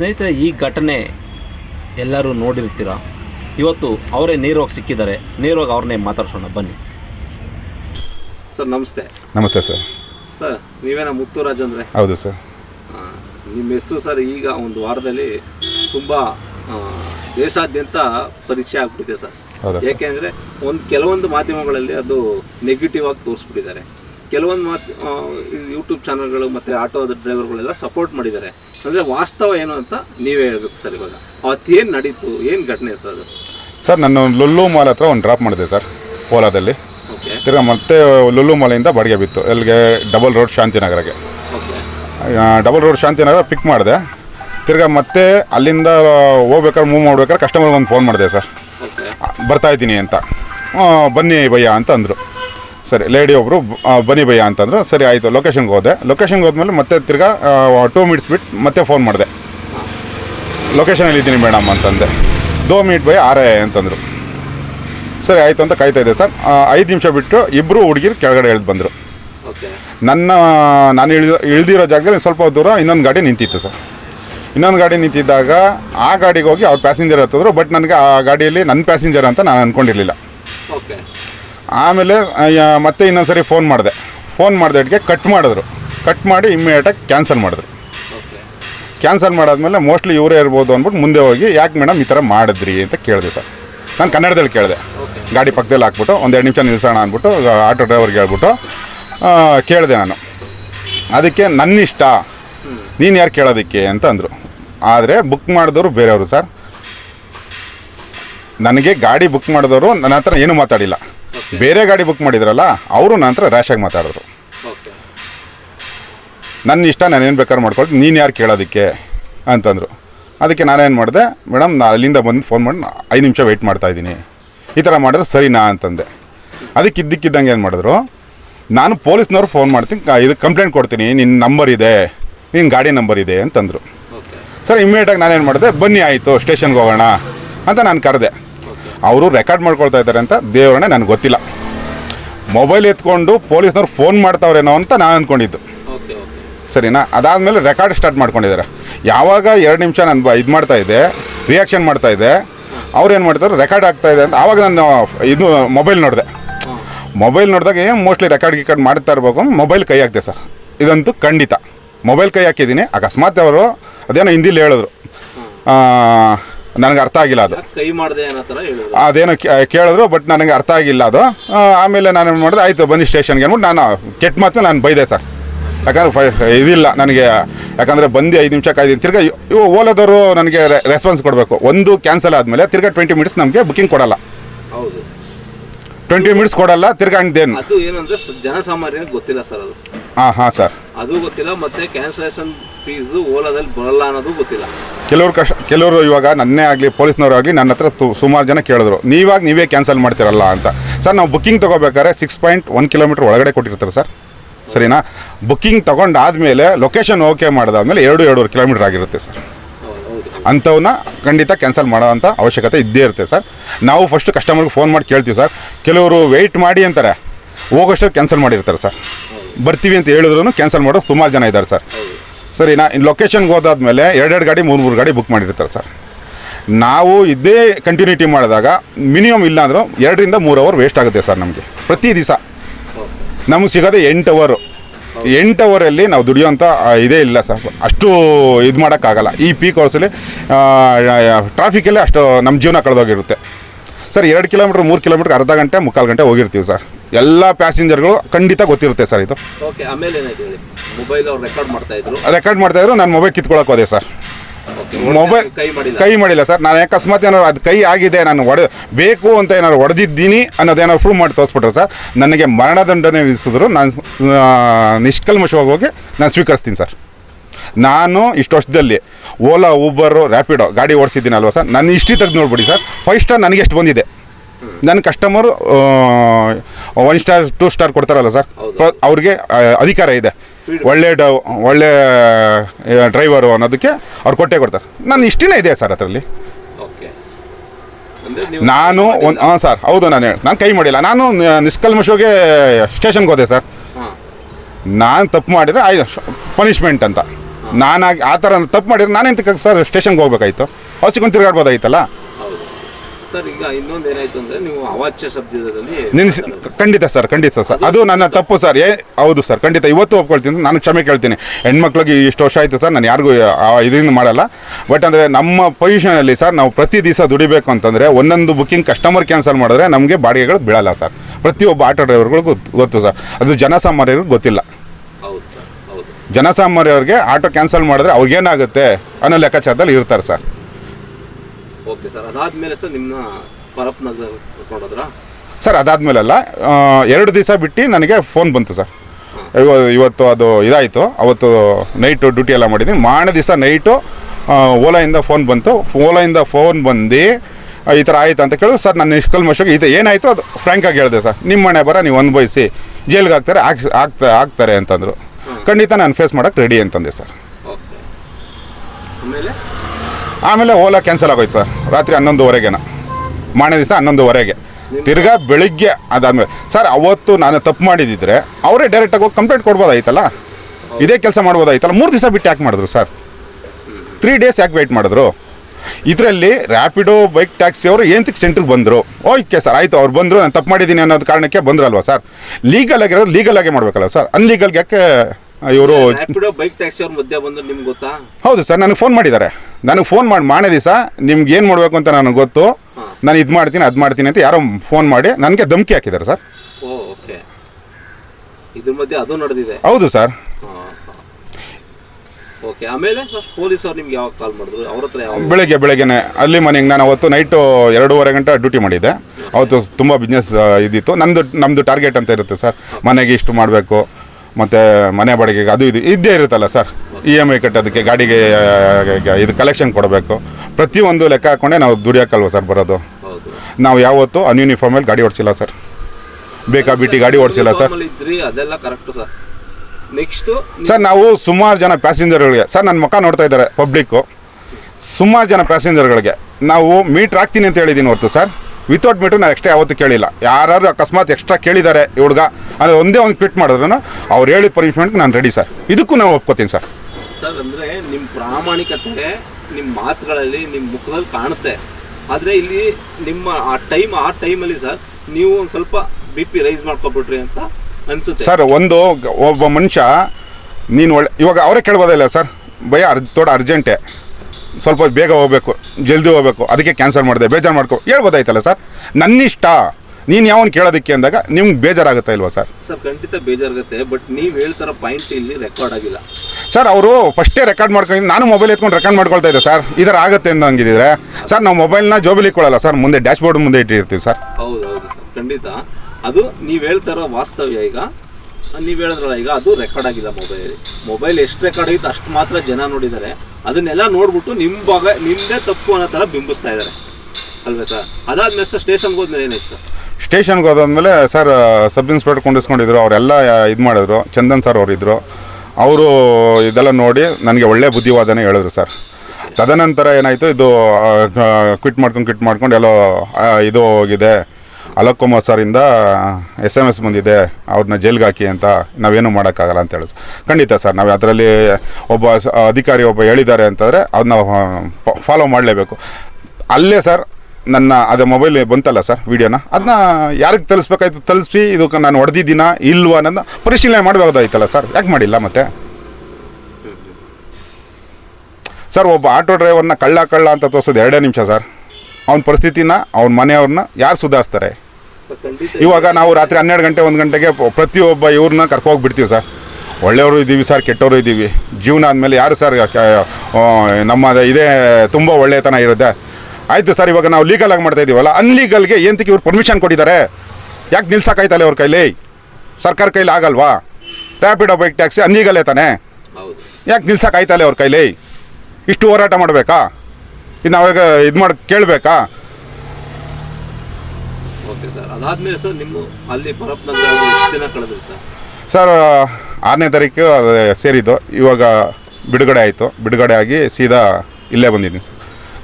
ಸ್ನೇಹಿತರೆ ಈ ಘಟನೆ ಎಲ್ಲರೂ ನೋಡಿರ್ತೀರ ಇವತ್ತು ಅವರೇ ನೇರವಾಗಿ ಸಿಕ್ಕಿದ್ದಾರೆ. ನೇರವಾಗಿ ಅವ್ರನ್ನೇ ಮಾತಾಡ್ಸೋಣ. ಬನ್ನಿ. ಸರ್ ನಮಸ್ತೆ. ನಮಸ್ತೆ ಸರ್. ಸರ್ ನೀವೇನ ಮುತ್ತುರಾಜ್ ಅಂದರೆ? ಹೌದು ಸರ್. ನಿಮ್ಮ ಹೆಸರು ಸರ್ ಈಗ ಒಂದು ವಾರದಲ್ಲಿ ತುಂಬ ದೇಶಾದ್ಯಂತ ಪರಿಚಯ ಆಗ್ಬಿಟ್ಟಿದೆ ಸರ್. ಯಾಕೆಂದರೆ ಏಕೆಂದರೆ ಒಂದು ಕೆಲವೊಂದು ಮಾಧ್ಯಮಗಳಲ್ಲಿ ಅದು ನೆಗೆಟಿವ್ ಆಗಿ ತೋರಿಸ್ಬಿಟ್ಟಿದ್ದಾರೆ. ಕೆಲವೊಂದು ಮಾತು ಯೂಟ್ಯೂಬ್ ಚಾನಲ್ಗಳು ಮತ್ತು ಆಟೋ ಡ್ರೈವರ್ಗಳೆಲ್ಲ ಸಪೋರ್ಟ್ ಮಾಡಿದ್ದಾರೆ. ಅಂದರೆ ವಾಸ್ತವ ಏನು ಅಂತ ನೀವೇ ಹೇಳಬೇಕು ಸರ್ ಇವಾಗ. ಅವತ್ತೇನು ನಡೀತು ಏನು ಘಟನೆ ಇತ್ತು ಅದು? ಸರ್ ನಾನು ಲುಲ್ಲು ಮಾಲ್ ಹತ್ರ ಒಂದು ಡ್ರಾಪ್ ಮಾಡಿದೆ ಸರ್ ಓಲಾದಲ್ಲಿ. ಓಕೆ. ತಿರ್ಗಾ ಮತ್ತೆ ಲುಲ್ಲು ಮಾಲಿಂದ ಬಾಡಿಗೆ ಬಿತ್ತು. ಎಲ್ಲಿಗೆ double road ಶಾಂತಿನಗರಗೆ okay. Double road Shantinagar pick ಮಾಡಿದೆ. ತಿರ್ಗಾ ಮತ್ತೆ ಅಲ್ಲಿಂದ ಹೋಗ್ಬೇಕಾದ್ರೆ ಮೂವ್ ಮಾಡ್ಬೇಕಾದ್ರೆ ಕಸ್ಟಮರ್ಗೆ ಒಂದು ಫೋನ್ ಮಾಡಿದೆ ಸರ್. ಓಕೆ. ಬರ್ತಾ ಇದ್ದೀನಿ ಅಂತ. ಆ, ಬನ್ನಿ ಭಯ್ಯ ಅಂತ ಅಂದರು. ಸರಿ ಲೇಡಿ ಒಬ್ಬರು ಬನ್ನಿ ಭಯ್ಯ ಅಂತಂದ್ರು. ಸರಿ ಆಯಿತು ಲೊಕೇಶನ್ಗೆ ಹೋದೆ. ಲೊಕೇಶನ್ಗೆ ಹೋದ್ಮೇಲೆ ಮತ್ತೆ ತಿರ್ಗಾ ಟೂ ಮಿನಿಟ್ಸ್ ಬಿಟ್ಟು ಮತ್ತೆ ಫೋನ್ ಮಾಡಿದೆ. ಲೊಕೇಶನಲ್ಲಿ ಇದ್ದೀನಿ ಮೇಡಮ್ ಅಂತಂದೆ. ದೋ ಮಿನಿಟ್ ಬೈ ಆರೈ ಅಂತಂದರು. ಸರಿ ಆಯಿತು ಅಂತ ಕಾಯ್ತಾ ಇದೆ ಸರ್. ಐದು ನಿಮಿಷ ಬಿಟ್ಟು ಇಬ್ಬರು ಹುಡುಗಿರು ಕೆಳಗಡೆ ಇಳಿದು ಬಂದರು. ನನ್ನ ನಾನು ಇಳಿದ ಇಳ್ದಿರೋ ಜಾಗದಲ್ಲಿ ಸ್ವಲ್ಪ ದೂರ ಇನ್ನೊಂದು ಗಾಡಿ ನಿಂತಿತ್ತು ಸರ್. ಇನ್ನೊಂದು ಗಾಡಿ ನಿಂತಿದ್ದಾಗ ಆ ಗಾಡಿಗೆ ಹೋಗಿ ಅವ್ರ ಪ್ಯಾಸೆಂಜರ್ ಹತ್ತಿದ್ರು ಬಟ್ ನನಗೆ ಆ ಗಾಡಿಯಲ್ಲಿ ನನ್ನ ಪ್ಯಾಸೆಂಜರ್ ಅಂತ ನಾನು ಅಂದ್ಕೊಂಡಿರಲಿಲ್ಲ ಓಕೆ. ಆಮೇಲೆ ಮತ್ತೆ ಇನ್ನೊಂದು ಸರಿ ಫೋನ್ ಮಾಡಿದೆ ಫೋನ್ ಮಾಡಿದಕ್ಕೆ ಕಟ್ ಮಾಡಿದ್ರು. ಕಟ್ ಮಾಡಿ ಇಮ್ಮಿಡಿಯೇಟಾಗಿ ಕ್ಯಾನ್ಸಲ್ ಮಾಡಿದ್ರು. ಕ್ಯಾನ್ಸಲ್ ಮಾಡಾದ್ಮೇಲೆ ಮೋಸ್ಟ್ಲಿ ಇವರೇ ಇರ್ಬೋದು ಅಂದ್ಬಿಟ್ಟು ಮುಂದೆ ಹೋಗಿ ಯಾಕೆ ಮೇಡಮ್ ಈ ಥರ ಮಾಡಿದ್ರಿ ಅಂತ ಕೇಳಿದೆ ಸರ್. ನಾನು ಕನ್ನಡದಲ್ಲಿ ಕೇಳಿದೆ. ಗಾಡಿ ಪಕ್ಕದಲ್ಲಿ ಹಾಕ್ಬಿಟ್ಟು ಒಂದು ಎರಡು ನಿಮಿಷ ನಿಲ್ಸೋಣ ಅಂದ್ಬಿಟ್ಟು ಆಟೋ ಡ್ರೈವರ್ಗೆ ಹೇಳ್ಬಿಟ್ಟು ಕೇಳಿದೆ ನಾನು. ಅದಕ್ಕೆ ನನ್ನ ಇಷ್ಟ ನೀನು ಯಾರು ಕೇಳೋದಕ್ಕೆ ಅಂತ ಅಂದರು. ಆದರೆ ಬುಕ್ ಮಾಡಿದವರು ಬೇರೆಯವರು ಸರ್. ನನಗೆ ಗಾಡಿ ಬುಕ್ ಮಾಡಿದವರು ನನ್ನ ಹತ್ರ ಏನೂ ಮಾತಾಡಿಲ್ಲ. ಬೇರೆ ಗಾಡಿ ಬುಕ್ ಮಾಡಿದ್ರಲ್ಲ ಅವರು ನಂತರ ರ್ಯಾಶಾಗಿ ಮಾತಾಡಿದ್ರು. ನನ್ನ ಇಷ್ಟ ನಾನು ಏನು ಬೇಕಾದ್ರೂ ಮಾಡ್ಕೊಳ್ತೀನಿ ನೀನು ಯಾರು ಕೇಳೋದಕ್ಕೆ? ಅಂತಂದರು. ಅದಕ್ಕೆ ನಾನೇನು ಮಾಡಿದೆ ಮೇಡಮ್ ನಾನು ಅಲ್ಲಿಂದ ಬಂದು ಫೋನ್ ಮಾಡಿ ಐದು ನಿಮಿಷ ವೆಯ್ಟ್ ಮಾಡ್ತಾ ಇದ್ದೀನಿ. ಈ ಥರ ಮಾಡಿದ್ರೆ ಸರಿನಾ? ಅಂತಂದೆ. ಅದಕ್ಕೆ ಇದ್ದಕ್ಕಿದ್ದಂಗೆ ಏನು ಮಾಡಿದ್ರು ನಾನು ಪೊಲೀಸ್ನವ್ರು ಫೋನ್ ಮಾಡ್ತೀನಿ ಇದು ಕಂಪ್ಲೇಂಟ್ ಕೊಡ್ತೀನಿ ನಿನ್ನ ನಂಬರ್ ಇದೆ ನಿನ್ನ ಗಾಡಿ ನಂಬರ್ ಇದೆ ಅಂತಂದರು. ಸರ್ ಇಮ್ಮಿಡಿಯೇಟಾಗಿ ನಾನೇನು ಮಾಡಿದೆ ಬನ್ನಿ ಆಯಿತು ಸ್ಟೇಷನ್ಗೆ ಹೋಗೋಣ ಅಂತ ನಾನು ಕರೆದೆ. ಅವರು ರೆಕಾರ್ಡ್ ಮಾಡ್ಕೊಳ್ತಾ ಇದ್ದಾರೆ ಅಂತ ದೇವರನ್ನೇ ನನಗೆ ಗೊತ್ತಿಲ್ಲ. ಮೊಬೈಲ್ ಎತ್ಕೊಂಡು ಪೊಲೀಸ್ನವ್ರು ಫೋನ್ ಮಾಡ್ತಾವ್ರೇನೋ ಅಂತ ನಾನು ಅಂದ್ಕೊಂಡಿದ್ದು ಸರಿನಾ? ಅದಾದಮೇಲೆ ರೆಕಾರ್ಡ್ ಸ್ಟಾರ್ಟ್ ಮಾಡ್ಕೊಂಡಿದ್ದಾರೆ. ಯಾವಾಗ ಎರಡು ನಿಮಿಷ ನಾನು ಇದು ಮಾಡ್ತಾ ಇದ್ದೆ ರಿಯಾಕ್ಷನ್ ಮಾಡ್ತಾ ಇದ್ದೆ ಅವ್ರು ಏನು ಮಾಡ್ತಾರೆ? ರೆಕಾರ್ಡ್ ಆಗ್ತಾ ಇದೆ ಅಂತ ಆವಾಗ ನಾನು ಇದು ಮೊಬೈಲ್ ನೋಡಿದೆ. ಮೊಬೈಲ್ ನೋಡಿದಾಗ ಏನು ಮೋಸ್ಟ್ಲಿ ರೆಕಾರ್ಡ್ ಗಿಕಾರ್ಡ್ ಮಾಡ್ತಾ ಇರ್ಬೇಕು? ಮೊಬೈಲ್ ಕೈ ಹಾಕ್ತೆ ಸರ್. ಇದಂತೂ ಖಂಡಿತ. ಮೊಬೈಲ್ ಕೈ ಹಾಕಿದ್ದೀನಿ. ಅಕಸ್ಮಾತ್ ಅವರು ಅದೇನೋ ಹಿಂದಿಲಿ ಹೇಳಿದ್ರು. ನನಗೆ ಅರ್ಥ ಆಗಿಲ್ಲ ಅದು. ಕೈ ಮಾಡಿದೆ ಅನ್ನೋ ಥರ ಹೇಳಿದ್ರು. ಅದೇನೋ ಕೇಳಿದ್ರು ಬಟ್ ನನಗೆ ಅರ್ಥ ಆಗಿಲ್ಲ ಅದು. ಆಮೇಲೆ ನಾನು ಏನು ಮಾಡಿದೆ ಆಯಿತು ಬನ್ನಿ ಸ್ಟೇಷನ್ಗೆ ಅಂದ್ಬಿಟ್ಟು ನಾನು ಕೆಟ್ಟ ಮಾತು ನಾನು ಬೈದೆ ಸರ್. ಯಾಕಂದ್ರೆ ಫೈ ಇದಿಲ್ಲ ನನಗೆ ಯಾಕಂದರೆ ಬಂದು ಐದು ನಿಮಿಷ ಕಾಯ್ದು ತಿರ್ಗಾ ಇವ್- ಓಲಾದವರು ನನಗೆ ರೆಸ್ಪಾನ್ಸ್ ಕೊಡಬೇಕು. ಒಂದು ಕ್ಯಾನ್ಸಲ್ ಆದಮೇಲೆ ತಿರ್ಗಾ ಟ್ವೆಂಟಿ ಮಿನಿಟ್ಸ್ ನಮಗೆ ಬುಕಿಂಗ್ ಕೊಡಲ್ಲ. ಹೌದು. ಟ್ವೆಂಟಿ ಮಿನಿಟ್ಸ್ ಕೊಡಲ್ಲ ತಿರ್ಗಾ ಹಂಗೇನು ಅದು ಏನಂದ್ರೆ ಸ- ಜನಸಾಮಾನ್ಯರಿಗೆ ಗೊತ್ತಿಲ್ಲ ಸರ್ ಅದು. ಹಾಂ ಹಾಂ ಸರ್. ಅದು ಗೊತ್ತಿಲ್ಲ ಮತ್ತೆ ಕ್ಯಾನ್ಸಲೇಷನ್ ಫೀಸು ಓಲಾದಲ್ಲಿ ಬರಲ್ಲ ಅನ್ನೋದು ಗೊತ್ತಿಲ್ಲ. ಕೆಲವರು ಕಷ್ಟ, ಕೆಲವರು ಇವಾಗ ನನ್ನೇ ಆಗಲಿ, ಪೊಲೀಸ್ನವ್ರು ಆಗಲಿ ನನ್ನ ಹತ್ರ ಸುಮಾರು ಜನ ಕೇಳಿದ್ರು. ನೀವಾಗ ನೀವೇ ಕ್ಯಾನ್ಸಲ್ ಮಾಡ್ತಿರಲ್ಲ ಅಂತ. ಸರ್, ನಾವು ಬುಕ್ಕಿಂಗ್ ತೊಗೋಬೇಕಾದ್ರೆ ಸಿಕ್ಸ್ ಪಾಯಿಂಟ್ ಒನ್ ಕಿಲೋಮೀಟ್ರ್ ಒಳಗಡೆ ಕೊಟ್ಟಿರ್ತಾರೆ ಸರ್. ಸರಿನಾ? ಬುಕ್ಕಿಂಗ್ ತೊಗೊಂಡಾದ್ಮೇಲೆ ಲೊಕೇಶನ್ ಓಕೆ ಮಾಡಿದಾದ್ಮೇಲೆ ಎರಡು, ಎರಡೂವರೆ ಕಿಲೋಮೀಟ್ರ್ ಆಗಿರುತ್ತೆ ಸರ್. ಅಂಥವನ್ನ ಖಂಡಿತ ಕ್ಯಾನ್ಸಲ್ ಮಾಡೋವಂಥ ಅವಶ್ಯಕತೆ ಇದ್ದೇ ಇರುತ್ತೆ ಸರ್. ನಾವು ಫಸ್ಟ್ ಕಸ್ಟಮರ್ಗೆ ಫೋನ್ ಮಾಡಿ ಕೇಳ್ತೀವಿ ಸರ್. ಕೆಲವರು ವೆಯ್ಟ್ ಮಾಡಿ ಅಂತಾರೆ. ಹೋಗೋಷ್ಟು ಕ್ಯಾನ್ಸಲ್ ಮಾಡಿರ್ತಾರೆ ಸರ್. ಬರ್ತೀವಿ ಅಂತ ಹೇಳಿದ್ರು ಕ್ಯಾನ್ಸಲ್ ಮಾಡೋದು ಸುಮಾರು ಜನ ಇದ್ದಾರೆ ಸರ್. ಸರಿನಾ ಇನ್ನು ಲೊಕೇಶನ್ಗೆ ಹೋದಾದ್ಮೇಲೆ ಎರಡೆರಡು ಗಾಡಿ ಮೂರು ಮೂರು ಗಾಡಿ ಬುಕ್ ಮಾಡಿರ್ತಾರೆ ಸರ್. ನಾವು ಇದೇ ಕಂಟಿನ್ಯೂಟಿ ಮಾಡಿದಾಗ ಮಿನಿಮಮ್ ಇಲ್ಲಾಂದರೂ ಎರಡರಿಂದ ಮೂರು ಅವರ್ ವೇಸ್ಟ್ ಆಗುತ್ತೆ ಸರ್ ನಮಗೆ, ಪ್ರತಿ ದಿವಸ. ನಮಗೆ ಸಿಗೋದೇ ಎಂಟು ಅವರು ಎಂಟು ಅವರಲ್ಲಿ ನಾವು ದುಡಿಯೋಂಥ ಇದೇ ಇಲ್ಲ ಸರ್. ಅಷ್ಟು ಇದು ಮಾಡೋಕ್ಕಾಗಲ್ಲ. ಈ ಪೀಕ್ ಅವರ್ಸಲ್ಲಿ ಟ್ರಾಫಿಕಲ್ಲೇ ಅಷ್ಟು ನಮ್ಮ ಜೀವನ ಕಳೆದೋಗಿರುತ್ತೆ. ಸರ್, ಎರಡು ಕಿಲೋಮೀಟ್ರ್ ಮೂರು ಕಿಲೋಮೀಟ್ರ್ ಅರ್ಧ ಗಂಟೆ, ಮುಕ್ಕಾಲು ಗಂಟೆ ಹೋಗಿರ್ತೀವಿ ಸರ್. ಎಲ್ಲ ಪ್ಯಾಸೆಂಜರ್ಗಳು ಖಂಡಿತ ಗೊತ್ತಿರುತ್ತೆ ಸರ್ ಇದು. ಓಕೆ ಆಮೇಲೆ ಏನಾಯ್ತು ಹೇಳಿ? ಮೊಬೈಲ್ ಅವ್ರು ರೆಕಾರ್ಡ್ ಮಾಡ್ತಾ ಇದ್ರು. ರೆಕಾರ್ಡ್ ನಾನು ಮೊಬೈಲ್ ಕಿತ್ಕೊಳಕ್ಕೆ ಹೋದೆ ಸರ್. ಮೊಬೈಲ್ ಕೈ ಮಾಡಿಲ್ಲ. ಕೈ ಮಾಡಿಲ್ಲ ಸರ್. ನಾನು ಅಕಸ್ಮಾತ್ ಏನಾದ್ರು ಅದು ಕೈ ಆಗಿದೆ ನಾನು ಒಡೆ ಬೇಕು ಅಂತ ಏನಾದ್ರು ಹೊಡೆದಿದ್ದೀನಿ ಅನ್ನೋದೇನಾದ್ರು ಪ್ರೂವ್ ಮಾಡಿ ತೋರಿಸ್ಬಿಟ್ರೆ ಸರ್ ನನಗೆ ಮರಣದಂಡನೆ ವಿಧಿಸಿದ್ರು ನಾನು ನಿಷ್ಕಲ್ಮಶವಾಗಿ ಹೋಗಿ ನಾನು ಸ್ವೀಕರಿಸ್ತೀನಿ ಸರ್. ನಾನು ಇಷ್ಟು ವರ್ಷದಲ್ಲಿ ಓಲಾ ಊಬರು ರ್ಯಾಪಿಡೋ ಗಾಡಿ ಓಡಿಸಿದ್ದೀನಲ್ವ ಸರ್ ನನ್ನ ಇಷ್ಟು ತೆಗೆದು ನೋಡ್ಬಿಡಿ ಸರ್. ಫೈವ್ ಸ್ಟಾರ್ ನನಗೆ ಎಷ್ಟು ಬಂದಿದೆ? ನನ್ನ customer one star two star ಕೊಡ್ತಾರಲ್ಲ ಸರ್. ಅವ್ರಿಗೆ ಅಧಿಕಾರ ಇದೆ. ಒಳ್ಳೆ ಡ ಒಳ್ಳೆ ಡ್ರೈವರು ಅನ್ನೋದಕ್ಕೆ ಅವ್ರು ಕೊಟ್ಟೆ ಕೊಡ್ತಾರೆ. ನನ್ನ ಇಷ್ಟಿನೇ ಇದೆ ಸರ್ ಅದರಲ್ಲಿ. ಓಕೆ ನಾನು ಒಂದು ಹಾಂ ಸರ್ ಹೌದು ನಾನು ನಾನು ಕೈ ಮಾಡಿಲ್ಲ. ನಾನು ನಿಷ್ಕಲ್ಮಶೋಗೆ ಸ್ಟೇಷನ್ಗೆ ಹೋದೆ ಸರ್ ನಾನು ತಪ್ಪು ಮಾಡಿದರೆ ಆಯ್ತು ಪನಿಷ್ಮೆಂಟ್ ಅಂತ. ನಾನಾಗಿ ಆ ಥರ ತಪ್ಪು ಮಾಡಿದ್ರೆ ನಾನೆಂತ ಸರ್ ಸ್ಟೇಷನ್ಗೆ ಹೋಗ್ಬೇಕಾಯ್ತು? ಹೌಸಿಕೊಂಡು ತಿರುಗಾಡ್ಬೋದಾಯ್ತಲ್ಲ? ಸರ್ ಈಗ ಇನ್ನೊಂದು ಏನಾಯ್ತು ಅಂದ್ರೆ ನೀವು ಅವಾಚ್ಯ ಶಬ್ದದಲ್ಲಿ ನಿನ್ಸಿ ಖಂಡಿತ ಸರ್ ಖಂಡಿತ ಸರ್. ಅದು ನನ್ನ ತಪ್ಪು ಸರ್. ಏ ಹೌದು ಸರ್ ಖಂಡಿತ. ಇವತ್ತು ಒಪ್ಕೊಳ್ತೀನಿ ನಾನು ಕ್ಷಮೆ ಕೇಳ್ತೀನಿ. ಹೆಣ್ಮಕ್ಳಿಗೆ ಇಷ್ಟು ವರ್ಷ ಆಯಿತು ಸರ್ ನಾನು ಯಾರಿಗೂ ಇದನ್ನು ಮಾಡಲ್ಲ. ಬಟ್ ಅಂದರೆ ನಮ್ಮ ಪೊಸಿಷನಲ್ಲಿ ಸರ್ ನಾವು ಪ್ರತಿ ದಿವಸ ದುಡಿಬೇಕು ಅಂತಂದರೆ ಒಂದೊಂದು ಬುಕ್ಕಿಂಗ್ ಕಸ್ಟಮರ್ ಕ್ಯಾನ್ಸಲ್ ಮಾಡಿದ್ರೆ ನಮಗೆ ಬಾಡಿಗೆಗಳು ಬೀಳಲ್ಲ ಸರ್. ಪ್ರತಿಯೊಬ್ಬ ಆಟೋ ಡ್ರೈವರ್ಗಳು ಗೊತ್ತು ಗೊತ್ತು ಸರ್. ಅದು ಜನಸಾಮಾನ್ಯರಿಗೆ ಗೊತ್ತಿಲ್ಲ. ಜನಸಾಮಾನ್ಯರಿಗೆ ಆಟೋ ಕ್ಯಾನ್ಸಲ್ ಮಾಡಿದ್ರೆ ಅವ್ರಿಗೇನಾಗುತ್ತೆ ಅನ್ನೋ ಲೆಕ್ಕಾಚಾರದಲ್ಲಿ ಇರ್ತಾರೆ ಸರ್. Okay sir. ಅದಾದ್ಮೇಲೆ ಸರ್ ನಿಮ್ಮನ್ನ ಪರಪ್ನಗರ್ ಕರ್ಕೊಂಡೋದ್ರಾ ಸರ್ ಅದಾದಮೇಲೆಲ್ಲ ಎರಡು ದಿವಸ ಬಿಟ್ಟು ನನಗೆ ಫೋನ್ ಬಂತು ಸರ್. ಇವ ಇವತ್ತು ಅದು ಇದಾಯಿತು. ಅವತ್ತು ನೈಟು ಡ್ಯೂಟಿ ಎಲ್ಲ ಮಾಡಿದ್ದೀನಿ ಮಾರನೇ ದಿವಸ ನೈಟು ಓಲಾಯಿಂದ ಫೋನ್ ಬಂತು. ಓಲಾಯಿಂದ ಫೋನ್ ಬಂದು ಆ, ಈ ಥರ ಆಯಿತು ಅಂತ ಕೇಳಿದ್ರು. ಸರ್ ನಾನು ನಿಷ್ಕಲ್ಮಶಕ್ಕೆ ಇದು ಏನಾಯಿತು ಅದು ಫ್ರ್ಯಾಂಕಾಗಿ ಹೇಳಿದೆ ಸರ್. ನಿಮ್ಮ ಮನೆ ಬರ ನೀವು ಅನುಭವಿಸಿ. ಜೈಲ್ಗೆ ಹಾಕ್ತಾರೆ ಹಾಕ್ಸ್ ಆಗ್ತಾ ಆಗ್ತಾರೆ ಅಂತಂದರು. ಖಂಡಿತ ನಾನು ಫೇಸ್ ಮಾಡೋಕ್ಕೆ ರೆಡಿ ಅಂತಂದೆ ಸರ್. ಓಕೆ. ಆಮೇಲೆ? ಆಮೇಲೆ ಓಲಾ ಕ್ಯಾನ್ಸಲ್ ಆಗೋಯ್ತು ಸರ್. ರಾತ್ರಿ ಹನ್ನೊಂದುವರೆಗೆನ. ಮಾರನೇ ದಿವಸ ಹನ್ನೊಂದುವರೆಗೆ. ತಿರ್ಗಾ ಬೆಳಿಗ್ಗೆ ಅದಾದ್ಮೇಲೆ. ಸರ್, ಅವತ್ತು ನಾನು ತಪ್ಪು ಮಾಡಿದಿದ್ರೆ ಅವರೇ ಡೈರೆಕ್ಟಾಗಿ ಹೋಗಿ ಕಂಪ್ಲೇಂಟ್ ಕೊಡ್ಬೋದಾಯ್ತಲ್ಲ? ಇದೇ ಕೆಲಸ ಮಾಡ್ಬೋದಾಯ್ತಲ್ಲ? ಮೂರು ದಿವಸ ಬಿಟ್ಟು ಯಾಕೆ ಮಾಡಿದ್ರು ಸರ್? ತ್ರೀ ಡೇಸ್ ಯಾಕೆ ವೆಯ್ಟ್ ಮಾಡಿದ್ರು? ಇದರಲ್ಲಿ ರ್ಯಾಪಿಡೋ ಬೈಕ್ ಟ್ಯಾಕ್ಸಿ ಅವರು ಏನಕ್ಕೆ ಸೆಂಟ್ರಿಗೆ ಬಂದರು? ಓಕೆ ಸರ್, ಆಯಿತು, ಅವ್ರು ಬಂದರು. ನಾನು ತಪ್ಪು ಮಾಡಿದ್ದೀನಿ ಅನ್ನೋದು ಕಾರಣಕ್ಕೆ ಬಂದ್ರಲ್ವಾ ಸರ್? ಲೀಗಲ್ ಆಗಿರೋದು ಲೀಗಲ್ ಆಗೇ ಮಾಡಬೇಕಲ್ಲ ಸರ್? ಅನ್ಲೀಗಲ್ಗೆ ಯಾಕೆ ಇವರು ರ್ಯಾಪಿಡೋ ಬೈಕ್ ಟ್ಯಾಕ್ಸಿ ಅವ್ರ ಮಧ್ಯೆ ಬಂದು ನಿಮ್ಗೆ ಗೊತ್ತಾ? ಹೌದು ಸರ್ ನನಗೆ ಫೋನ್ ಮಾಡಿದ್ದಾರೆ. ನನಗೆ ಫೋನ್ ಮಾಡಿ ಮಾನೇ ದಿವಸ ನಿಮ್ಗೆ ಏನು ಮಾಡಬೇಕು ಅಂತ ನನಗೆ ಗೊತ್ತು. ನಾನು ಇದು ಮಾಡ್ತೀನಿ ಅದು ಮಾಡ್ತೀನಿ ಅಂತ ಯಾರೋ ಫೋನ್ ಮಾಡಿ ನನಗೆ ಧಮಕಿ ಹಾಕಿದ್ದಾರೆ ಸರ್. ಓ ಓಕೆ. ಇದ್ರ ಮಧ್ಯೆ ಅದು ನಡೆದಿದೆ. ಹೌದು ಸರ್. ಓಕೆ ಆಮೇಲೆ ಪೊಲೀಸ್ ಅವ್ರು ನಿಮ್ಗೆ ಯಾವಾಗ ಕಾಲ್ ಮಾಡಿದ್ರು? ಅವ್ರ ಹತ್ರ ಬೆಳಗ್ಗೆ ಬೆಳಗ್ಗೆನೆ. ಅಲ್ಲಿ ಮನೆಗೆ ನಾನು ಅವತ್ತು ನೈಟು ಎರಡೂವರೆ ಗಂಟೆ ಡ್ಯೂಟಿ ಮಾಡಿದ್ದೆ. ಅವತ್ತು ತುಂಬ ಬಿಸ್ನೆಸ್ ಇದ್ದಿತ್ತು ನಮ್ಮದು ನಮ್ಮದು ಟಾರ್ಗೆಟ್ ಅಂತ ಇರುತ್ತೆ ಸರ್. ಮನೆಗೆ ಇಷ್ಟು ಮಾಡಬೇಕು. ಮತ್ತು ಮನೆ ಬಾಡಿಗೆಗೆ ಅದು ಇದು ಇದ್ದೇ ಇರುತ್ತಲ್ಲ ಸರ್? ಇ ಎಂ ಐ ಕಟ್ಟೋದಕ್ಕೆ ಗಾಡಿಗೆ ಇದು ಕಲೆಕ್ಷನ್ ಕೊಡಬೇಕು. ಪ್ರತಿಯೊಂದು ಲೆಕ್ಕ ಹಾಕ್ಕೊಂಡೆ ನಾವು ದುಡಿಯೋಕ್ಕಲ್ವ ಸರ್ ಬರೋದು? ನಾವು ಯಾವತ್ತೂ ಅನ್ಯೂನಿಫಾರ್ಮಲ್ಲಿ ಗಾಡಿ ಓಡಿಸಿಲ್ಲ ಸರ್. ಬೇಕಾ ಬಿಟ್ಟು ಗಾಡಿ ಓಡಿಸಿಲ್ಲ ಸರ್. ಅದೆಲ್ಲ ಕರೆಕ್ಟ್ ಸರ್. ನೆಕ್ಸ್ಟ್ ಸರ್ ನಾವು ಸುಮಾರು ಜನ ಪ್ಯಾಸೆಂಜರ್ಗಳಿಗೆ ಸರ್ ನನ್ನ ಮುಖ ನೋಡ್ತಾ ಇದ್ದಾರೆ ಪಬ್ಲಿಕ್ಕು. ಸುಮಾರು ಜನ ಪ್ಯಾಸೆಂಜರ್ಗಳಿಗೆ ನಾವು ಮೀಟ್ರ್ ಹಾಕ್ತೀನಿ ಅಂತ ಹೇಳಿದ್ದೀನಿ ಹೊರತು ಸರ್. ವಿತೌಟ್ ಮೀಟ್ರ್ ನಾನು ಎಕ್ಸ್ಟ್ರಾ ಯಾವತ್ತೂ ಕೇಳಿಲ್ಲ. ಯಾರು ಅಕಸ್ಮಾತ್ ಎಕ್ಸ್ಟ್ರಾ ಕೇಳಿದ್ದಾರೆ ಈ ಹುಡುಗ ಅಂದರೆ ಒಂದೇ ಒಂದು ಕ್ವಿಟ್ ಮಾಡಿದ್ರು ಅವ್ರು ಹೇಳಿದ ಪನಿಷ್ಮೆಂಟ್ಗೆ ನಾನು ರೆಡಿ ಸರ್ ಇದಕ್ಕೂ ನಾನು ಒಪ್ಕೋತೀನಿ ಸರ್ ಸರ್ ಅಂದರೆ ನಿಮ್ಮ ಪ್ರಾಮಾಣಿಕತೆ ನಿಮ್ಮ ಮಾತುಗಳಲ್ಲಿ ನಿಮ್ಮ ಮುಖದಲ್ಲಿ ಕಾಣುತ್ತೆ. ಆದರೆ ಇಲ್ಲಿ ನಿಮ್ಮ ಆ ಟೈಮ್ ಆ ಟೈಮಲ್ಲಿ ಸರ್ ನೀವು ಒಂದು ಸ್ವಲ್ಪ ಬಿ ಪಿ ರೈಸ್ ಮಾಡ್ಕೊಬಿಟ್ರಿ ಅಂತ ಅನ್ಸುತ್ತೆ. ಸರ್ ಒಂದು ಒಬ್ಬ ಮನುಷ್ಯ ನೀನು ಒಳ್ಳೆ ಇವಾಗ ಅವರೇ ಕೇಳ್ಬೋದಿಲ್ಲ ಸರ್ ಭಯ ಅರ್ ತೋಡ ಅರ್ಜೆಂಟೆ ಸ್ವಲ್ಪ ಬೇಗ ಹೋಗ್ಬೇಕು ಜಲ್ದಿ ಹೋಗ್ಬೇಕು ಅದಕ್ಕೆ ಕ್ಯಾನ್ಸಲ್ ಮಾಡಿದೆ ಬೇಜಾರು ಮಾಡ್ಕೊ ಹೇಳ್ಬೋದಾಯ್ತಲ್ಲ ಸರ್ ನನ್ನಿಷ್ಟ ನೀನು ಯಾವನ್ ಕೇಳೋದಕ್ಕೆ ಅಂದಾಗ ನಿಮ್ಗೆ ಬೇಜಾರಾಗುತ್ತಾ ಇಲ್ವಾ ಸರ್ ಸರ್ ಖಂಡಿತ ಬೇಜಾರಾಗುತ್ತೆ ಬಟ್ ನೀವು ಹೇಳ್ತಾರೋ ಪಾಯಿಂಟ್ ಇಲ್ಲಿ ರೆಕಾರ್ಡ್ ಆಗಿಲ್ಲ. ಸರ್ ಅವರು ಫಸ್ಟೇ ರೆಕಾರ್ಡ್ ಮಾಡ್ಕೊಂಡು ನಾನು ಮೊಬೈಲ್ ಎತ್ಕೊಂಡು ರೆಕಾರ್ಡ್ ಮಾಡ್ಕೊಳ್ತಾ ಇದ್ದೆ ಸರ್ ಇದರ ಆಗುತ್ತೆ ಅಂತ ಹಂಗಿದ್ರೆ ಸರ್ ನಾವು ಮೊಬೈಲ್ನ ಜೋಬಿಲಿ ಕೊಡಲ್ಲ ಸರ್ ಮುಂದೆ ಡ್ಯಾಶ್ ಬೋರ್ಡ್ ಮುಂದೆ ಇಟ್ಟಿರ್ತೀವಿ ಸರ್ ಹೌದು ಹೌದು ಸರ್ ಖಂಡಿತ. ಅದು ನೀವು ಹೇಳ್ತಾರೋ ವಾಸ್ತವ್ಯ ಈಗ. ನೀವು ಹೇಳಿದ್ರಲ್ಲ, ಈಗ ಅದು ರೆಕಾರ್ಡ್ ಆಗಿಲ್ಲ ಮೊಬೈಲ್ ಮೊಬೈಲ್ ಎಷ್ಟು ರೆಕಾರ್ಡ್ ಆಗಿತ್ತು ಅಷ್ಟು ಮಾತ್ರ ಜನ ನೋಡಿದ್ದಾರೆ. ಅದನ್ನೆಲ್ಲ ನೋಡ್ಬಿಟ್ಟು ನಿಮ್ಮ ಭಾಗ ನಿಮ್ಮದೇ ತಪ್ಪು ಅನ್ನೋ ಥರ ಬಿಂಬಿಸ್ತಾ ಇದ್ದಾರೆ. ಅಲ್ವೇ ಸರ್? ಅದಾದ್ಮೇಲೆ ಸರ್ ಸ್ಟೇಷನ್ಗೆ ಹೋದ್ಮೇಲೆ ಏನಾಯ್ತು ಸರ್? ಸ್ಟೇಷನ್ಗೆ ಹೋದಾದ್ಮೇಲೆ ಸರ್ ಸಬ್ ಇನ್ಸ್ಪೆಕ್ಟರ್ ಕುಂಡಿಸ್ಕೊಂಡಿದ್ರು. ಅವರೆಲ್ಲ ಇದು ಮಾಡಿದ್ರು. ಚಂದನ್ ಸರ್ ಅವರಿದ್ದರು ಅವರು ಇದೆಲ್ಲ ನೋಡಿ ನನಗೆ ಒಳ್ಳೆ ಬುದ್ಧಿವಾದನೆ ಹೇಳಿದ್ರು ಸರ್. ತದನಂತರ ಏನಾಯಿತು, ಇದು ಕ್ವಿಟ್ ಮಾಡ್ಕೊಂಡು ಕ್ವಿಟ್ ಮಾಡ್ಕೊಂಡು ಎಲ್ಲೋ ಇದು ಹೋಗಿದೆ. ಅಲೋಕ್ ಕುಮಾರ್ ಸರಿಂದ ಎಸ್ ಎಂ ಎಸ್ ಬಂದಿದೆ ಅವ್ರನ್ನ ಜೈಲ್ಗೆ ಹಾಕಿ ಅಂತ ನಾವೇನು ಮಾಡೋಕ್ಕಾಗಲ್ಲ ಅಂತ ಹೇಳಿ ಖಂಡಿತ ಸರ್, ನಾವು ಅದರಲ್ಲಿ ಒಬ್ಬ ಅಧಿಕಾರಿ ಒಬ್ಬ ಹೇಳಿದ್ದಾರೆ ಅಂತಂದರೆ ಅದನ್ನ ಫಾಲೋ ಮಾಡಲೇಬೇಕು. ಅಲ್ಲೇ ಸರ್, ನನ್ನ, ಅದೇ ಮೊಬೈಲ್ ಬಂತಲ್ಲ ಸರ್, ವಿಡಿಯೋನ ಅದನ್ನ ಯಾರಿಗೆ ತಲಿಸ್ಬೇಕಾಯ್ತು ತಲಿಸಿ ಇದಕ್ಕೆ ನಾನು ಹೊಡೆದಿದ್ದೀನ ಇಲ್ವಾ ಅನ್ನೋದನ್ನ ಪರಿಶೀಲನೆ ಮಾಡಬಹುದಾಯ್ತಲ್ಲ ಸರ್, ಯಾಕೆ ಮಾಡಿಲ್ಲ ಮತ್ತೆ? ಸರ್, ಒಬ್ಬ ಆಟೋ ಡ್ರೈವರ್ನ ಕಳ್ಳ ಕಳ್ಳ ಅಂತ ತೋರಿಸೋದು ಎರಡೇ ನಿಮಿಷ ಸರ್. ಅವನ ಪರಿಸ್ಥಿತಿನ ಅವ್ನ ಮನೆಯವ್ರನ್ನ ಯಾರು ಸುಧಾರಿಸ್ತಾರೆ? ಇವಾಗ ನಾವು ರಾತ್ರಿ ಹನ್ನೆರಡು ಗಂಟೆ ಒಂದು ಗಂಟೆಗೆ ಪ್ರತಿಯೊಬ್ಬ ಇವ್ರನ್ನ ಕರ್ಕೋಗಿ ಬಿಡ್ತೀವಿ ಸರ್. ಒಳ್ಳೆಯವರು ಇದ್ದೀವಿ ಸರ್ ಕೆಟ್ಟವರು ಇದ್ದೀವಿ ಜೀವನ ಆದಮೇಲೆ ಯಾರು ಸರ್ ನಮ್ಮ ಇದೇ ತುಂಬ ಒಳ್ಳೆಯತನ ಇರುತ್ತೆ. ಆಯಿತು ಸರ್ ಇವಾಗ ನಾವು ಲೀಗಲಾಗಿ ಮಾಡ್ತಾ ಇದ್ದೀವಲ್ಲ ಅನ್ಲೀಗಲ್ಗೆ ಏನಕ್ಕೆ ಇವ್ರು ಪರ್ಮಿಷನ್ ಕೊಟ್ಟಿದ್ದಾರೆ? ಯಾಕೆ ನಿಲ್ಸಕ್ಕಾಯ್ತಲ್ಲ ಅವ್ರ ಕೈಲಿ? ಸರ್ಕಾರ ಕೈಲಿ ಆಗಲ್ವಾ? ರ್ಯಾಪಿಡೋ ಬೈಕ್ ಟ್ಯಾಕ್ಸಿ ಅನ್ಲೀಗಲೇ ತಾನೆ? ಯಾಕೆ ನಿಲ್ಸಕ್ಕಾಯ್ತಲ್ಲ ಅವ್ರ ಕೈಲಿ? ಇಷ್ಟು ಹೋರಾಟ ಮಾಡಬೇಕಾ? ಇದು ನಾವಾಗ ಇದು ಮಾಡಿ ಕೇಳಬೇಕಾ? Okay sir. ಅದಾದ್ಮೇಲೆ ಸರ್ ನಿಮ್ಮ ಅಲ್ಲಿ ಪರಪ್ನಗರ ಎಷ್ಟು ದಿನ ಕಳೆದ್ರಿ ಸರ್. ಸರ್ ಆರನೇ ತಾರೀಕು ಅದು ಸೇರಿದ್ದು. ಇವಾಗ ಬಿಡುಗಡೆ ಆಯಿತು. ಬಿಡುಗಡೆ ಆಗಿ ಸೀದಾ ಇಲ್ಲೇ ಬಂದಿದ್ದೀನಿ ಸರ್.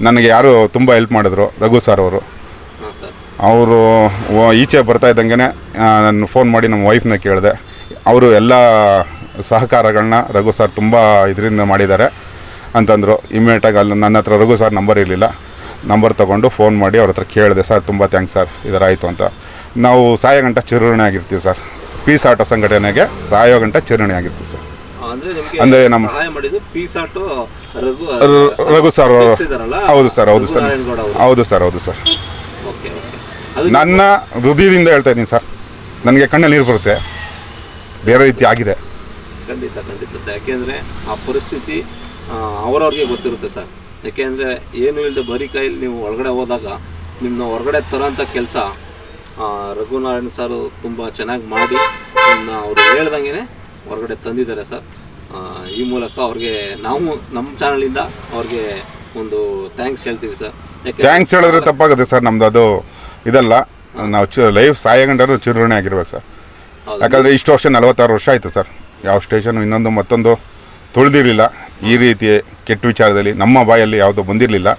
ನನಗೆ ಯಾರು ತುಂಬ ಹೆಲ್ಪ್ ಮಾಡಿದ್ರು ರಘು ಸರ್ ಅವರು. ಹಾಂ ಸರ್. ಅವರು ಈಚೆ ಬರ್ತಾ ಇದ್ದಂಗೆ ನಾನು ಫೋನ್ ಮಾಡಿ ನಮ್ಮ ವೈಫ್ನ ಕೇಳಿದೆ. ಅವರು ಎಲ್ಲ ಸಹಕಾರಗಳನ್ನ ರಘು ಸರ್ ತುಂಬ ಇದರಿಂದ ಮಾಡಿದ್ದಾರೆ. ಅಂತಂದರು ಇಮಿಡಿಯೇಟಾಗಿ ಅಲ್ಲಿ ನನ್ನ ಹತ್ರ ರಘು ಸರ್ ನಂಬರ್ ಇರಲಿಲ್ಲ. ನಂಬರ್ ತೊಗೊಂಡು ಫೋನ್ ಮಾಡಿ ಅವ್ರ ಹತ್ರ ಕೇಳಿದೆ ಸರ್ ತುಂಬ ಥ್ಯಾಂಕ್ಸ್ ಸರ್ ಈ ಆಯಿತು ಅಂತ. ನಾವು ಸಾಯೋ ಗಂಟ ಚಿರುಣಿ ಆಗಿರ್ತೀವಿ ಸರ್ ಪೀಸ್ ಆಟೋ ಸಂಘಟನೆಗೆ ಸಾಯೋ ಗಂಟ ಚಿರುಣಿ ಆಗಿರ್ತೀವಿ ಸರ್ ಅಂದರೆ ನಮ್ಮ- ರಘು ಸರ್ ಹೌದು ಸರ್ ಹೌದು ಸರ್ ಹೌದು ಸರ್ ಹೌದು ಸರ್ ನನ್ನ ಹೃದಯದಿಂದ ಹೇಳ್ತಾ ಇದ್ದೀನಿ ಸರ್ ನನಗೆ ಕಣ್ಣಲ್ಲಿ ನೀರು ಬರುತ್ತೆ. ಬೇರೆ ರೀತಿ ಆಗಿದೆ. ಖಂಡಿತ ಖಂಡಿತ ಸರ್ ಯಾಕೆಂದರೆ ಆ ಪರಿಸ್ಥಿತಿ ಅವ್ರವ್ರಿಗೆ ಗೊತ್ತಿರುತ್ತೆ ಸರ್. ಯಾಕೆಂದರೆ ಏನು ಇಲ್ಲದೆ ಬರೀ ಕೈಯಲ್ಲಿ ನೀವು ಒಳಗಡೆ ಹೋದಾಗ ನಿಮ್ಮನ್ನ ಹೊರಗಡೆ ತರೋಂಥ ಕೆಲಸ ರಘುನಾರಾಯಣ್ ಸರ್ ತುಂಬ ಚೆನ್ನಾಗಿ ಮಾಡಿ ನಿಮ್ಮನ್ನ ಅವರು ಹೇಳ್ದಂಗೆ ಹೊರಗಡೆ ತಂದಿದ್ದಾರೆ ಸರ್. ಈ ಮೂಲಕ ಅವ್ರಿಗೆ ನಾವು ನಮ್ಮ ಚಾನಲಿಂದ ಅವ್ರಿಗೆ ಒಂದು ಥ್ಯಾಂಕ್ಸ್ ಹೇಳ್ತೀವಿ ಸರ್. ಯಾಕೆ ಥ್ಯಾಂಕ್ಸ್ ಹೇಳಿದ್ರೆ ತಪ್ಪಾಗುತ್ತೆ ಸರ್ ನಮ್ದು ಅದು ಇದಲ್ಲ. ನಾವು ಚಿ ಲೈಫ್ ಸಾಯಗಂಡರು ಚಿರುಣೆ ಆಗಿರ್ಬೇಕು ಸರ್. ಯಾಕಂದರೆ ಇಷ್ಟು ವರ್ಷ ನಲವತ್ತಾರು ವರ್ಷ ಆಯಿತು ಸರ್. ಯಾವ ಸ್ಟೇಷನು ಇನ್ನೊಂದು ಮತ್ತೊಂದು ತುಳಿದಿರಲಿಲ್ಲ. ಈ ರೀತಿ ಕೆಟ್ಟ ವಿಚಾರದಲ್ಲಿ ನಮ್ಮ ಬಾಯಲ್ಲಿ ಯಾವುದೋ ಬಂದಿರಲಿಲ್ಲ.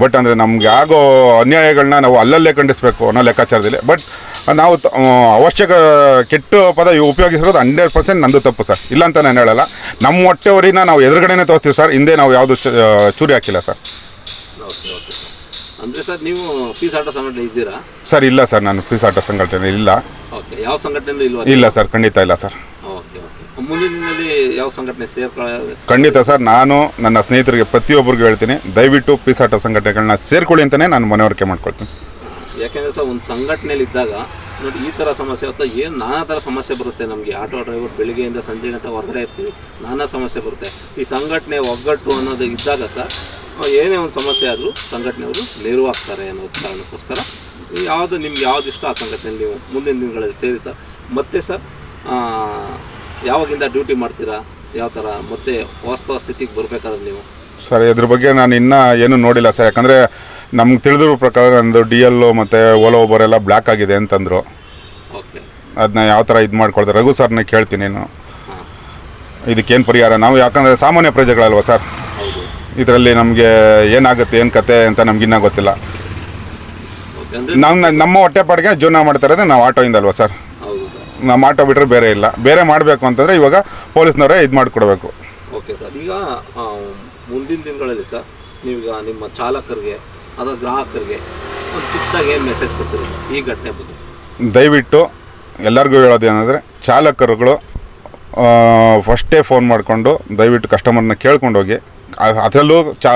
ಬಟ್ ಅಂದರೆ ನಮಗೆ ಆಗೋ ಅನ್ಯಾಯಗಳನ್ನ ನಾವು ಅಲ್ಲಲ್ಲೇ ಖಂಡಿಸಬೇಕು ಅನ್ನೋ ಲೆಕ್ಕಾಚಾರದಲ್ಲಿ. ಬಟ್ ನಾವು ಅವಶ್ಯಕ ಕೆಟ್ಟ ಪದ ಉಪಯೋಗಿಸಿರೋದು ಹಂಡ್ರೆಡ್ ಪರ್ಸೆಂಟ್ ನಂದು ತಪ್ಪು ಸರ್. ಇಲ್ಲ ಅಂತ ನಾನು ಹೇಳಲ್ಲ. ನಮ್ಮ ಹೊಟ್ಟೆವರಿನ ನಾವು ಎದುರುಗಡೆನೇ ತೋರಿಸ್ತೀವಿ ಸರ್. ಹಿಂದೆ ನಾವು ಯಾವುದು ಚೂರಿ ಹಾಕಿಲ್ಲ ಸರ್. ಅಂದರೆ ಸರ್ ನೀವು ಪೀಸ್ ಆಟೋ ಸಂಘಟನೆ ಇದ್ದೀರಾ? ಸರ್ ಇಲ್ಲ ಸರ್. ನಾನು ಪೀಸ್ ಆಟೋ ಸಂಘಟನೆ ಇಲ್ಲ. ಯಾವ ಸಂಘಟನೆ ಇಲ್ಲ ಸರ್ ಖಂಡಿತ ಇಲ್ಲ ಸರ್. ಮುಂದಿನ ದಿನದಲ್ಲಿ ಯಾವ ಸಂಘಟನೆ ಸೇರ್ಕೊಳ್ಳೋದು ಖಂಡಿತ ಸರ್ ನಾನು ನನ್ನ ಸ್ನೇಹಿತರಿಗೆ ಪ್ರತಿಯೊಬ್ಬರಿಗೂ ಹೇಳ್ತೀನಿ ದಯವಿಟ್ಟು ಪೀಸ್ ಆಟೋ ಸಂಘಟನೆಗಳನ್ನ ಸೇರ್ಕೊಳ್ಳಿ ಅಂತಲೇ ನಾನು ಮನವರಿಕೆ ಮಾಡ್ಕೊಳ್ತೀನಿ ಸರ್. ಯಾಕೆಂದ್ರೆ ಸರ್ ಒಂದು ಸಂಘಟನೆಯಲ್ಲಿ ಇದ್ದಾಗ ನೋಡಿ ಈ ಥರ ಸಮಸ್ಯೆ ಅಥವಾ ಏನು ನಾನಾ ಥರ ಸಮಸ್ಯೆ ಬರುತ್ತೆ? ನಮಗೆ ಆಟೋ ಡ್ರೈವರ್ ಬೆಳಿಗ್ಗೆಯಿಂದ ಸಂಜೆ ಗಂಟೆ ಹೊರಗಡೆ ಇರ್ತೀವಿ ನಾನಾ ಸಮಸ್ಯೆ ಬರುತ್ತೆ. ಈ ಸಂಘಟನೆ ಒಗ್ಗಟ್ಟು ಅನ್ನೋದು ಇದ್ದಾಗ ಸರ್ ಏನೇ ಒಂದು ಸಮಸ್ಯೆ ಆದರೂ ಸಂಘಟನೆಯವರು ನೆರವಾಗ್ತಾರೆ ಅನ್ನೋ ಕಾರಣಕ್ಕೋಸ್ಕರ ಯಾವುದು ನಿಮ್ಗೆ ಯಾವ್ದು ಇಷ್ಟ ಆ ಸಂಘಟನೆ ನೀವು ಮುಂದಿನ ದಿನಗಳಲ್ಲಿ ಸೇರಿ ಸರ್. ಮತ್ತೆ ಸರ್ ಯಾವಾಗಿಂದ ಡ್ಯೂಟಿ ಮಾಡ್ತೀರಾ? ಯಾವ ಥರ ಮತ್ತೆ ವಾಸ್ತವ ಸ್ಥಿತಿಗೆ ಬರಬೇಕಾದ್ರೆ ನೀವು? ಸರ್ ಇದ್ರ ಬಗ್ಗೆ ನಾನು ಇನ್ನೂ ಏನೂ ನೋಡಿಲ್ಲ ಸರ್. ಯಾಕಂದರೆ ನಮ್ಗೆ ತಿಳಿದಿರೋ ಪ್ರಕಾರ ನಂದು ಡಿ ಎಲ್ಲು ಮತ್ತು ಓಲೋ ಓಬರ್ ಎಲ್ಲ ಬ್ಲ್ಯಾಕ್ ಆಗಿದೆ ಅಂತಂದರು. ಓಕೆ. ಅದನ್ನ ಯಾವ ಥರ ಇದು ಮಾಡ್ಕೊಳ್ತಾರೆ ರಘು ಸರ್ನ ಕೇಳ್ತೀನಿ ನಾನು ಇದಕ್ಕೇನು ಪರಿಹಾರ? ನಾವು ಯಾಕಂದರೆ ಸಾಮಾನ್ಯ ಪ್ರಜೆಗಳಲ್ವ ಸರ್? ಇದರಲ್ಲಿ ನಮಗೆ ಏನಾಗುತ್ತೆ ಏನು ಕತೆ ಅಂತ ನಮಗಿನ್ನ ಗೊತ್ತಿಲ್ಲ. ನಮ್ಮ ನಮ್ಮ ಹೊಟ್ಟೆಪಾಡಿಗೆ ಜೀವನ ಮಾಡ್ತಾ ಇರೋದು ನಾವು ಆಟೋಯಿಂದಲ್ವಾ ಸರ್? ನಮ್ಮ ಆಟೋ ಬಿಟ್ಟರೆ ಬೇರೆ ಇಲ್ಲ. ಬೇರೆ ಮಾಡಬೇಕು ಅಂತಂದರೆ ಇವಾಗ ಪೊಲೀಸ್ನವರೇ ಇದು ಮಾಡಿಕೊಡ್ಬೇಕು. ಓಕೆ ಸರ್ ಈಗ ಮುಂದಿನ ದಿನಗಳಲ್ಲಿ ಸರ್ ನೀವೀಗ ನಿಮ್ಮ ಚಾಲಕರಿಗೆ ಅಥವಾ ಗ್ರಾಹಕರಿಗೆ ಒಂದು ಚಿಕ್ಕದಾಗಿ ಏನು ಮೆಸೇಜ್ ಕೊಡ್ತೀರಿ ಈ ಘಟನೆ ಬಗ್ಗೆ? ದಯವಿಟ್ಟು ಎಲ್ಲರಿಗೂ ಹೇಳೋದೇನೆಂದರೆ ಚಾಲಕರುಗಳು ಫಸ್ಟೇ ಫೋನ್ ಮಾಡಿಕೊಂಡು ದಯವಿಟ್ಟು ಕಸ್ಟಮರ್ನ ಕೇಳ್ಕೊಂಡೋಗಿ ಅದರಲ್ಲೂ ಚಾ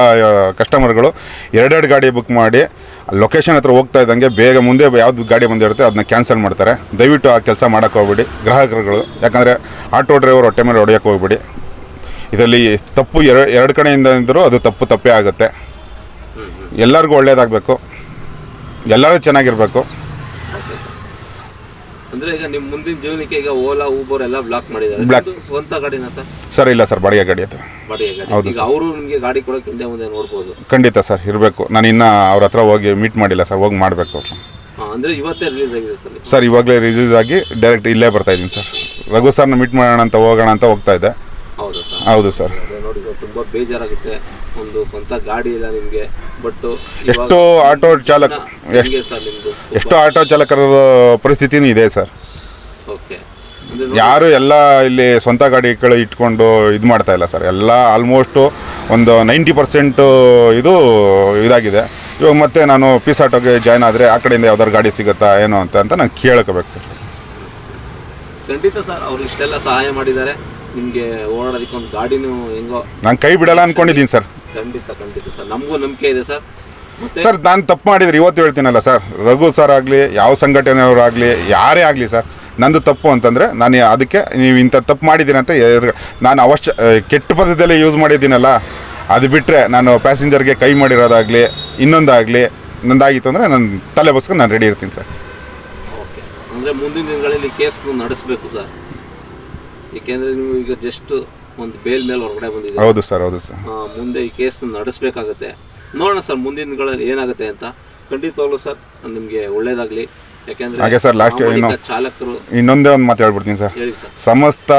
ಕಸ್ಟಮರ್ಗಳು ಎರಡೆರಡು ಗಾಡಿ ಬುಕ್ ಮಾಡಿ ಲೊಕೇಶನ್ ಹತ್ರ ಹೋಗ್ತಾ ಇದ್ದಂಗೆ ಬೇಗ ಮುಂದೆ ಯಾವ್ದು ಗಾಡಿ ಬಂದಿರುತ್ತೆ ಅದನ್ನ ಕ್ಯಾನ್ಸಲ್ ಮಾಡ್ತಾರೆ. ದಯವಿಟ್ಟು ಆ ಕೆಲಸ ಮಾಡೋಕ್ಕೆ ಹೋಗ್ಬಿಡಿ. ಗ್ರಾಹಕರುಗಳು, ಯಾಕಂದರೆ ಆಟೋ ಡ್ರೈವರ್ ಹೊಟ್ಟೆ ಮೇಲೆ ಹೊಡೆಯೋಕ್ಕೆ ಹೋಗ್ಬಿಡಿ. ಇದರಲ್ಲಿ ತಪ್ಪು ಎರಡು ಎರಡು ಕಡೆಯಿಂದ ಇದ್ದರೂ ಅದು ತಪ್ಪು ತಪ್ಪೇ ಆಗುತ್ತೆ. ಎಲ್ಲರಿಗೂ ಒಳ್ಳೆಯದಾಗಬೇಕು ಎಲ್ಲರೂ ಚೆನ್ನಾಗಿರಬೇಕು. ಅಂದರೆ ಈಗ ನಿಮ್ಮ ಮುಂದಿನ ಜೀವನಕ್ಕೆ ಈಗ ಓಲಾ ಊಬರ್ ಎಲ್ಲ ಬ್ಲಾಕ್ ಮಾಡಿದ್ದಾರೆ. Block. ಸ್ವಂತ ಗಾಡಿನ ಸರ್? ಸರ್ ಇಲ್ಲ ಸರ್ ಬಾಡಿಗೆ ಗಾಡಿ ಅದು. ಬಾಡಿಗೆ ಗಾಡಿ. ಹೌದು ಈಗ ಅವರು ನಿಮಗೆ ಗಾಡಿ ಕೊಡೋಕೆ ಹಿಂದೆ ಮುಂದೆ ನೋಡ್ಬೋದು. ಖಂಡಿತ ಸರ್ ಇರಬೇಕು. ನಾನು ಇನ್ನೂ ಅವ್ರ ಹತ್ರ ಹೋಗಿ ಮೀಟ್ ಮಾಡಿಲ್ಲ ಸರ್ ಹೋಗಿ ಮಾಡಬೇಕು ಅವ್ರು ಹಾಂ ಅಂದರೆ ಇವತ್ತೇ ರಿಲೀಸ್ ಆಗಿದೆ ಸರ್ ಇದು. ಸರ್ ಇವಾಗಲೇ ರಿಲೀಸ್ ಆಗಿ ಡೈರೆಕ್ಟ್ ಇಲ್ಲೇ ಬರ್ತಾ ಇದ್ದೀನಿ ಸರ್. ರಘು ಸರ್ನ ಮೀಟ್ ಮಾಡೋಣ ಅಂತ ಹೋಗೋಣ ಅಂತ ಹೋಗ್ತಾ ಇದ್ದೆ. ಹೌದಾ ಸರ್? ಹೌದು ಸರ್. ಅದೇ ನೋಡಿ ಸರ್ ತುಂಬಾ ಬೇಜಾರಾಗುತ್ತೆ. ಒಂದು ಸ್ವಂತ ಗಾಡಿ ಇಲ್ಲ ನಿಮಗೆ ಬಟ್ ಎಷ್ಟೋ ಆಟೋ ಚಾಲಕ ಎಷ್ಟು ಹೆಂಗೆ ಸರ್ ನಿಮ್ಮದು ಎಷ್ಟೋ ಆಟೋ ಚಾಲಕರ ಪರಿಸ್ಥಿತಿನೂ ಇದೆ ಸರ್. ಓಕೆ. ಯಾರು ಎಲ್ಲ ಇಲ್ಲಿ ಸ್ವಂತ ಗಾಡಿಗಳು ಇಟ್ಕೊಂಡು ಇದು ಮಾಡ್ತಾ ಇಲ್ಲ ಸರ್. ಎಲ್ಲ ಆಲ್ಮೋಸ್ಟು ಒಂದು ನೈಂಟಿ ಪರ್ಸೆಂಟು ಇದು ಇದಾಗಿದೆ. ಇವಾಗ ಮತ್ತೆ ನಾನು ಪೀಸ್ ಆಟೋಗೆ ಜಾಯ್ನ್ ಆದರೆ ಆ ಕಡೆಯಿಂದ ಯಾವ್ದಾದ್ರು ಗಾಡಿ ಸಿಗುತ್ತಾ ಏನೋ ಅಂತ ಅಂತ ನಾನು ಕೇಳ್ಕೋಬೇಕು ಸರ್. ಖಂಡಿತ ಸರ್ ಅವ್ರು ಇಷ್ಟೆಲ್ಲ ಸಹಾಯ ಮಾಡಿದ್ದಾರೆ. ನಿಮಗೆ ಓಡಾಡೋದಕ್ಕೆ ಒಂದು ಗಾಡಿನೂ ಹೆಂಗೋ ನಾನು ಕೈ ಬಿಡಲ್ಲ ಅನ್ಕೊಂಡಿದ್ದೀನಿ ಸರ್ ಖಂಡಿತ ಖಂಡಿತ ಸರ್ ನಮಗೂ ನಂಬಿಕೆ ಇದೆ ಸರ್ ಮತ್ತೆ ಸರ್ ನಾನು ತಪ್ಪು ಮಾಡಿದ್ರೆ ಇವತ್ತು ಹೇಳ್ತೀನಲ್ಲ ಸರ್ ರಘು ಸರ್ ಆಗಲಿ ಯಾವ ಸಂಘಟನೆಯವರಾಗಲಿ ಯಾರೇ ಆಗಲಿ ಸರ್ ನಂದು ತಪ್ಪು ಅಂತಂದರೆ ನಾನು ಅದಕ್ಕೆ ನೀವು ಇಂಥ ತಪ್ಪು ಮಾಡಿದ್ದೀನಿ ಅಂತ ಎದುರು- ನಾನು ಅವಶ್ಯ ಕೆಟ್ಟ ಪದದಲ್ಲಿ ಯೂಸ್ ಮಾಡಿದ್ದೀನಲ್ಲ ಅದು ಬಿಟ್ಟರೆ ನಾನು ಪ್ಯಾಸೆಂಜರ್ಗೆ ಕೈ ಮಾಡಿರೋದಾಗಲಿ ಇನ್ನೊಂದಾಗಲಿ ನಂದಾಗಿತ್ತು ಅಂದರೆ ನಾನು ತಲೆ ಬಸ್ಕೊಂಡು ನಾನು ರೆಡಿ ಇರ್ತೀನಿ ಸರ್ ಓಕೆ ಅಂದರೆ ಮುಂದಿನ ದಿನಗಳಲ್ಲಿ ಕೇಸ್ ನಡೆಸಬೇಕು ಸರ್ ಏಕೆಂದರೆ ನೀವು ಈಗ ಜಸ್ಟ್ ಒಂದು ಬೇಲ್ ಮೇಲೆ ಹೊರಗಡೆ ಬಂದಿದ್ದೀರಾ? ಹೌದು ಸರ್ ಹೌದು ಸರ್. ಆ, ಮುಂದೆ ಈ ಕೇಸ್ ನಡೆಸಬೇಕಾಗತ್ತೆ. ನೋಡೋಣ ಸರ್ ಮುಂದಿನ ದಿನಗಳಲ್ಲಿ ಏನಾಗುತ್ತೆ ಅಂತ. ಖಂಡಿತವಾಗ್ಲೂ ಸರ್ ನಿಮಗೆ ಒಳ್ಳೇದಾಗಲಿ. ಯಾಕೆಂದರೆ ಹಾಗೆ ಸರ್, ಲಾಸ್ಟ್ ಇನ್ನು ಚಾಲಕರು ಇನ್ನೊಂದೇ ಒಂದು ಮಾತು ಹೇಳ್ಬಿಡ್ತೀನಿ ಸರ್. ಹೇಳಿ ಸರ್. ಸಮಸ್ತ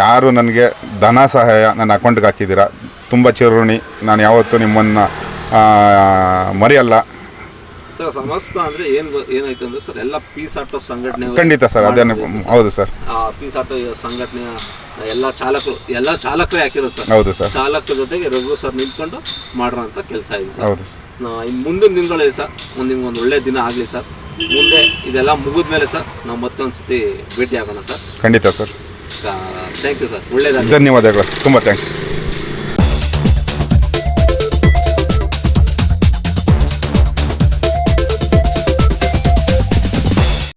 ಯಾರು ನನಗೆ ಧನ ಸಹಾಯ ನನ್ನ ಅಕೌಂಟ್ಗೆ ಹಾಕಿದ್ದೀರಾ ತುಂಬ ಚಿರುಣಿ ನಾನು ಯಾವತ್ತೂ ನಿಮ್ಮನ್ನು ಮರೆಯಲ್ಲ. ಸರ್ ಸಮಸ್ತ ಅಂದ್ರೆ ಏನ್ ಏನಾಯ್ತು ಅಂದ್ರೆ ಸರ್ ಎಲ್ಲ ಪೀಸ್ ಆಟೋ ಸಂಘಟನೆ ಖಂಡಿತ ಸರ್ ಅದೇ ಹೌದು ಸರ್. ಆ ಪೀಸ್ ಆಟೋ ಸಂಘಟನೆಯ ಎಲ್ಲ ಚಾಲಕರು ಎಲ್ಲ ಚಾಲಕರೇ ಹಾಕಿರೋದು ಸರ್. ಹೌದು ಸರ್. ಚಾಲಕರ ಜೊತೆಗೆ ರಘು ಸರ್ ನಿಂತ್ಕೊಂಡು ಮಾಡಿರೋಂಥ ಕೆಲಸ ಇದೆ ಸರ್. ಹೌದು ಸರ್. ಇನ್ನು ಮುಂದಿನ ದಿನಗಳಲ್ಲಿ ಸರ್ ಒಂದು ನಿಮ್ಗೊಂದು ಒಳ್ಳೆ ದಿನ ಆಗಲಿ ಸರ್. ಮುಂದೆ ಇದೆಲ್ಲ ಮುಗಿದ ಮೇಲೆ ಸರ್ ನಾವು ಮತ್ತೊಂದು ಸತಿ ಭೇಟಿ ಆಗೋಣ ಸರ್. ಖಂಡಿತ ಸರ್. Thank you sir. ಒಳ್ಳೇದಾಗಲಿ. ಧನ್ಯವಾದಗಳು. ತುಂಬ ಥ್ಯಾಂಕ್ಸ್